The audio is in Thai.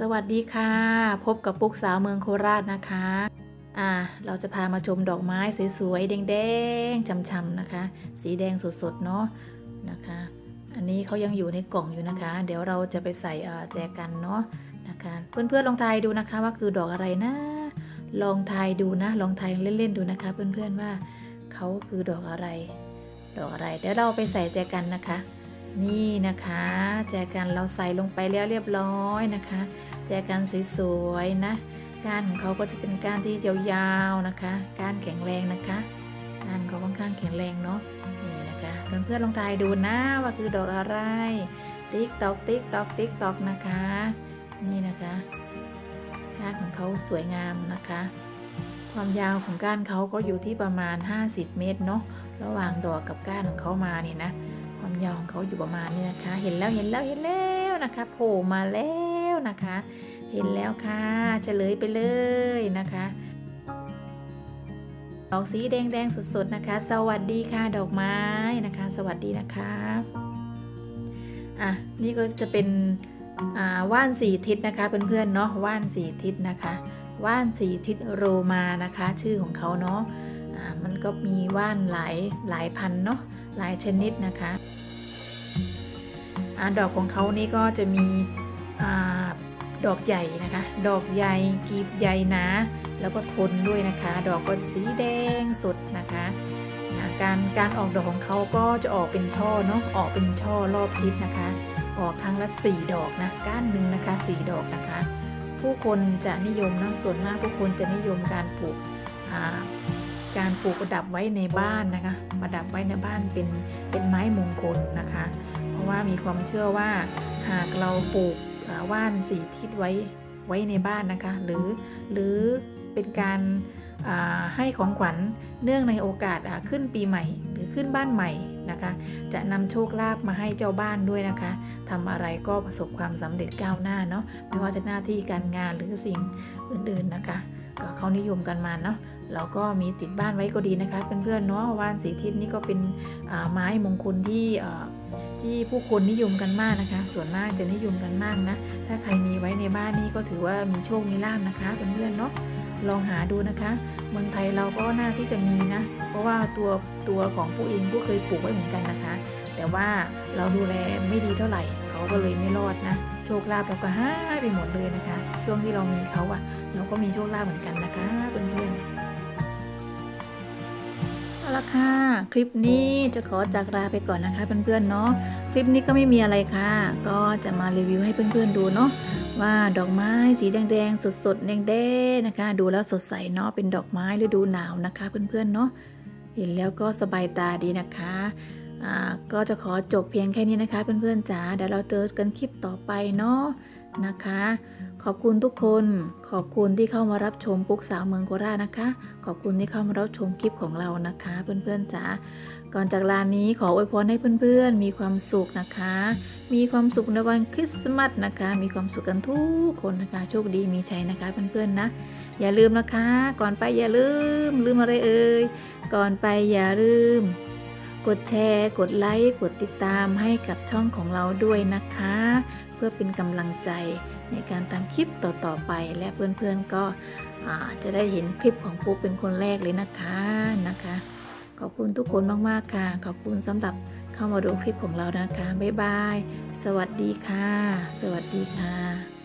สวัสดีค่ะ พบกับปุ๊กสาวเมืองโคราชนะคะ อ่า เราจะพามาชมดอกไม้สวยๆ แดงๆช่ำๆนะคะ สีแดงสดๆ เนาะนะคะ อันนี้เขายังอยู่ในกล่องอยู่นะคะ เดี๋ยวเราจะไปใส่แจกันเนาะนะคะ เพื่อนๆลองทายดูนะคะว่าคือดอกอะไรนะ ลองทายดูนะ ลองทายเล่นๆดูนะคะ เพื่อนๆว่าเขาคือดอกอะไร ดอกอะไร เดี๋ยวเราไปใส่แจกันนะคะ นี่นะคะ แจกันเราใส่ลงไปแล้วเรียบร้อยนะคะ แจกันสวยๆนะก้านของเขาก็จะเป็นก้านที่ยาวๆนะคะ ก้านแข็งแรงนะคะก้านเขาค่อนข้างแข็งแรงเนาะนี่นะคะเพื่อนๆลองทายดูนะว่าคือดอกอะไร ติ๊กตอกติ๊กตอกติ๊กตอกนะคะ นี่นะคะก้านของเขาสวยงามนะคะ ความยาวของก้านเขาก็อยู่ที่ประมาณ 50 เมตรเนาะระหว่างดอกกับก้านของเขามาเนี่ยนะ ความยาวของเขาอยู่ประมาณนี้นะคะ เห็นแล้วเห็นแล้วเห็นแล้วนะคะ โผล่มาแล้วนะคะ เห็นแล้วค่ะเฉลยไปเลยนะคะดอกสีแดงๆสดๆนะคะ สวัสดีค่ะดอกไม้นะคะ สวัสดีนะคะอะนี่ก็จะเป็นอ่าว่านสีทิศนะคะเพื่อนๆเนาะว่านสีทิศนะคะ ว่านสีทิศโรมานะคะ ชื่อของเขาเนาะอ่ามันก็มีว่านหลายหลายพันเนาะ หลายชนิดนะคะอดอกของเขานี่ก็จะมีอดอกใหญ่นะคะ ดอกใหญ่กีบใหญ่หนา แล้วก็ทนด้วยนะคะ ดอกก็สีแดงสดนะคะการการออกดอกของเขาก็จะออกเป็นช่อเนาะออกเป็นช่อรอบทิศนะคะ ออกครั้งละสี่ดอกนะก้านหนึ่งนะคะสี่ดอกนะคะ ผู้คนจะนิยมเนาะส่วนมากผู้คนจะนิยมการปลูก การปลูกประดับไว้ในบ้านนะคะ ประดับไว้ในบ้านเป็นเป็นไม้มงคลนะคะ เพราะว่ามีความเชื่อว่าหากเราปลูกว่านสีทิศไว้ไว้ในบ้านนะคะ หรือหรือเป็นการให้ของขวัญเนื่องในโอกาสขึ้นปีใหม่ หรือขึ้นบ้านใหม่นะคะ จะนำโชคลาภมาให้เจ้าบ้านด้วยนะคะทำอะไรก็ประสบความสำเร็จก้าวหน้าเนาะไม่ว่าจะหน้าที่การงานหรือสิ่งอื่นๆนะคะก็เขานิยมกันมาเนาะเราก็มีติดบ้านไว้ก็ดีนะคะเพื่อนๆเนาะว่านสีทิศนี่ก็เป็นไม้มงคลที่ที่ผู้คนนิยมกันมากนะคะ ส่วนมากจะนิยมกันมากนะ ถ้าใครมีไว้ในบ้านนี่ก็ถือว่ามีโชค มีลาภนะคะเพื่อนๆเนาะ ลองหาดูนะคะ เมืองไทยเราก็น่าที่จะมีนะ เพราะว่าตัวตัวของผู้เองผู้เคยปลูกไว้เหมือนกันนะคะ แต่ว่าเราดูแลไม่ดีเท่าไหร่ เขาก็เลยไม่รอดนะ โชคลาภเราก็หายไปหมดเลยนะคะ ช่วงที่เรามีเขาอะเราก็มีโชคลาภเหมือนกันนะคะเพื่อนๆ เอาละค่ะ คลิปนี้จะขอจากลาไปก่อนนะคะเพื่อนๆเนาะคลิปนี้ก็ไม่มีอะไรค่ะ ก็จะมารีวิวให้เพื่อนๆดูเนาะว่าดอกไม้สีแดงๆสดๆแดงๆนะคะ ดูแล้วสดใสเนาะเป็นดอกไม้ฤดูหนาวนะคะเพื่อนๆเนาะเห็นแล้วก็สบายตาดีนะคะอ่าก็จะขอจบเพียงแค่นี้นะคะเพื่อนๆจ๋าเดี๋ยวเราเจอกันคลิปต่อไปเนาะ นะคะ ขอบคุณทุกคน ขอบคุณที่เข้ามารับชมปุ๊กสาวเมืองโคราชนะคะ ขอบคุณที่เข้ามารับชมคลิปของเรานะคะ เพื่อนๆจ๋าก่อนจากลานี้ขออวยพรให้เพื่อนๆ มีความสุขนะคะ มีความสุขในวันคริสต์มาสนะคะ มีความสุขกันทุกคนนะคะ โชคดีมีชัยนะคะเพื่อนๆนะ อย่าลืมนะคะ ก่อนไปอย่าลืมลืมอะไรเอ่ย ก่อนไปอย่าลืม กดแชร์ กดไลค์ กดติดตามให้กับช่องของเราด้วยนะคะ เพื่อเป็นกำลังใจในการทำคลิปต่อๆไป และเพื่อนๆก็จะได้เห็นคลิปของปุ๊กเป็นคนแรกเลยนะคะนะคะ ขอบคุณทุกคนมากๆค่ะ ขอบคุณสำหรับเข้ามาดูคลิปของเรานะคะ บ๊ายบาย สวัสดีค่ะ สวัสดีค่ะ